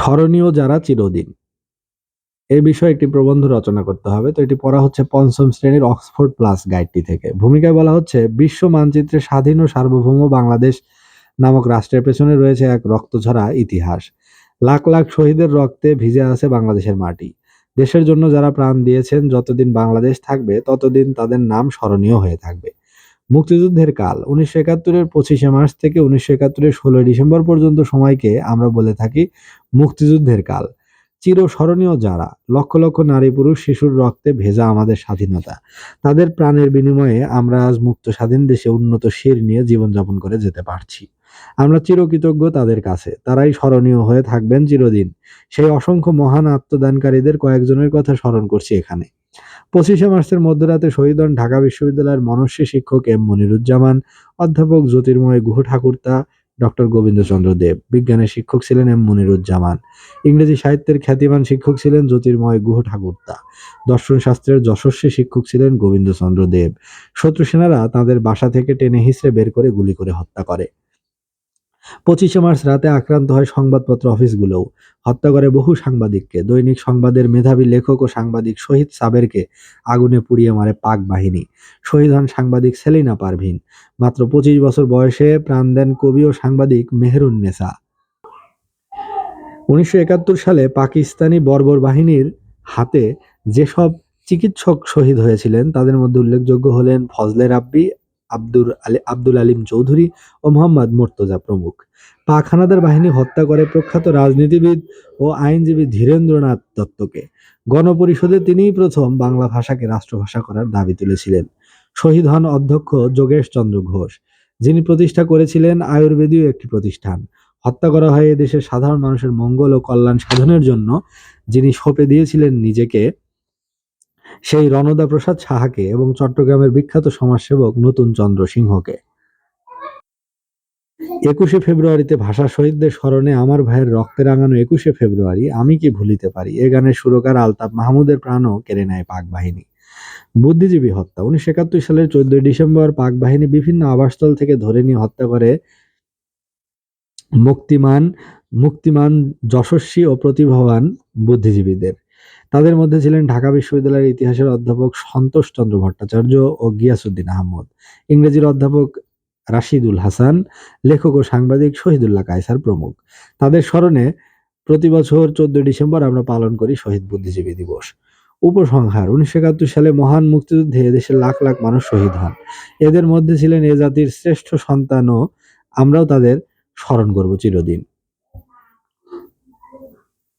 স্মরণীয় যারা চিরদিন। এই বিষয়ে একটি প্রবন্ধ রচনা করতে হবে। তো এটি পড়া হচ্ছে পঞ্চম শ্রেণির অক্সফোর্ড প্লাস গাইডটি থেকে। ভূমিকায় বলা হচ্ছে, বিশ্ব মানচিত্রে স্বাধীন ও সার্বভৌম বাংলাদেশ নামক রাষ্ট্রের পেছনে রয়েছে এক রক্তঝরা ইতিহাস। লাখ লাখ শহীদের রক্তে ভিজে আছে বাংলাদেশের মাটি। দেশের জন্য যারা প্রাণ দিয়েছেন, যতদিন বাংলাদেশ থাকবে, ততদিন তাদের নাম স্মরণীয় হয়ে থাকবে। মুক্তিযুদ্ধের কাল উনিশশো একাত্তরের পঁচিশে মার্চ থেকে উনিশশো একাত্তরের ষোলোই ডিসেম্বর পর্যন্ত সময়কে আমরা বলে থাকি মুক্তিযুদ্ধের কাল। চিরস্মরণীয় যারা, লক্ষ লক্ষ নারী পুরুষ শিশুর রক্তে ভেজা আমাদের স্বাধীনতা। তাদের প্রাণের বিনিময়ে আমরা আজ মুক্ত স্বাধীন দেশে উন্নত শির নিয়ে জীবনযাপন করে যেতে পারছি। আমরা চিরকৃতজ্ঞ তাদের কাছে। তারাই স্মরণীয় হয়ে থাকবেন চিরদিন। সেই অসংখ্য মহান আত্মদানকারীদের কয়েকজনের কথা স্মরণ করছি এখানে। পঁচিশে মার্চের মধ্যরাতে শহীদ হন ঢাকা বিশ্ববিদ্যালয়ের মনস্বী শিক্ষক এম মনিরুজ্জামান, অধ্যাপক জ্যোতির্ময় গুহ ঠাকুরতা, ডক্টর গোবিন্দচন্দ্র দেব বিজ্ঞানের শিক্ষক ছিলেন এম মনিরুজ্জামান, ইংরেজি সাহিত্যের খ্যাতিমান শিক্ষক ছিলেন জ্যোতির্ময় গুহ ঠাকুরতা, দর্শন শাস্ত্রের যশস্বী শিক্ষক ছিলেন গোবিন্দচন্দ্র দেব। শত্রু সেনারা তাদের বাসা থেকে টেনে হিসড়ে বের করে গুলি করে হত্যা করে। পঁচিশে মার্চ রাতে আক্রান্ত হয় সংবাদপত্র অফিসগুলোও। হত্যা করে বহু সাংবাদিককে। দৈনিক সংবাদের মেধাবী লেখক ও সাংবাদিক শহীদ সাবেরকে আগুনে পুড়িয়ে মারে পাক বাহিনী। শহীদ হন সাংবাদিক সেলিনা পারভিন। মাত্র পঁচিশ বছর বয়সে প্রাণ দেন কবি ও সাংবাদিক মেহেরুন্নেসা উনিশশো একাত্তর সালে পাকিস্তানি বর্বর বাহিনীর হাতে যেসব চিকিৎসক শহীদ হয়েছিলেন, তাদের মধ্যে উল্লেখযোগ্য হলেন ফজলে রাব্বি আব্দুর আলী, আব্দুল আলিম চৌধুরী ও মোহাম্মদ মোর্তজা প্রমুখ। পাক হানাদার বাহিনী হত্যা করে প্রখ্যাত রাজনীতিবিদ ও আইনজীবী ধীরেন্দ্রনাথ দত্তকে। গণপরিষদে তিনিই প্রথম বাংলা ভাষাকে রাষ্ট্রভাষা করার দাবি তুলেছিলেন। শহীদ হন অধ্যক্ষ যোগেশ চন্দ্র ঘোষ, যিনি প্রতিষ্ঠা করেছিলেন আয়ুর্বেদীয় একটি প্রতিষ্ঠান। হত্যা করা হয় এদেশের সাধারণ মানুষের মঙ্গল ও কল্যাণ সাধনের জন্য, যিনি সঁপে দিয়েছিলেন নিজেকে। সেই রণদা প্রসাদ সাহাকে এবং চট্টগ্রামের বিখ্যাত সমাজসেবক নতুন চন্দ্র সিংহকে। একুশে ফেব্রুয়ারিতে ভাষা শহীদদের স্মরণে আমার ভাইয়ের রক্তে রাঙানো একুশে ফেব্রুয়ারি আমি কি ভুলিতে পারি? এ গানের সুরকার আলতাফ মাহমুদের প্রাণও কেড়ে নেয় পাক বাহিনী। বুদ্ধিজীবী হত্যা। উনিশশো একাত্তর সালের চোদ্দই ডিসেম্বর পাক বাহিনী বিভিন্ন আবাসস্থল থেকে ধরে নিয়ে হত্যা করে মুক্তিমান মুক্তিমান, যশস্বী ও প্রতিভাবান বুদ্ধিজীবীদের। তাদের মধ্যে ছিলেন ঢাকা বিশ্ববিদ্যালয়ের ইতিহাসের অধ্যাপক সন্তোষ চন্দ্র ভট্টাচার্য ও গিয়াসুদ্দিন আহমদ। ইংরেজির অধ্যাপক রাশিদুল হাসান, লেখক ও সাংবাদিক শহীদুল্লাহ কায়সার প্রমুখ। তাদের স্মরণে প্রতি বছর চোদ্দ ডিসেম্বর আমরা পালন করি শহীদ বুদ্ধিজীবী দিবস। উপসংহার, উনিশশো একাত্তর সালে মহান মুক্তিযুদ্ধে এদেশের লাখ লাখ মানুষ শহীদ হন। এদের মধ্যে ছিলেন এ জাতির শ্রেষ্ঠ সন্তানও আমরাও তাদের স্মরণ করব চিরদিন।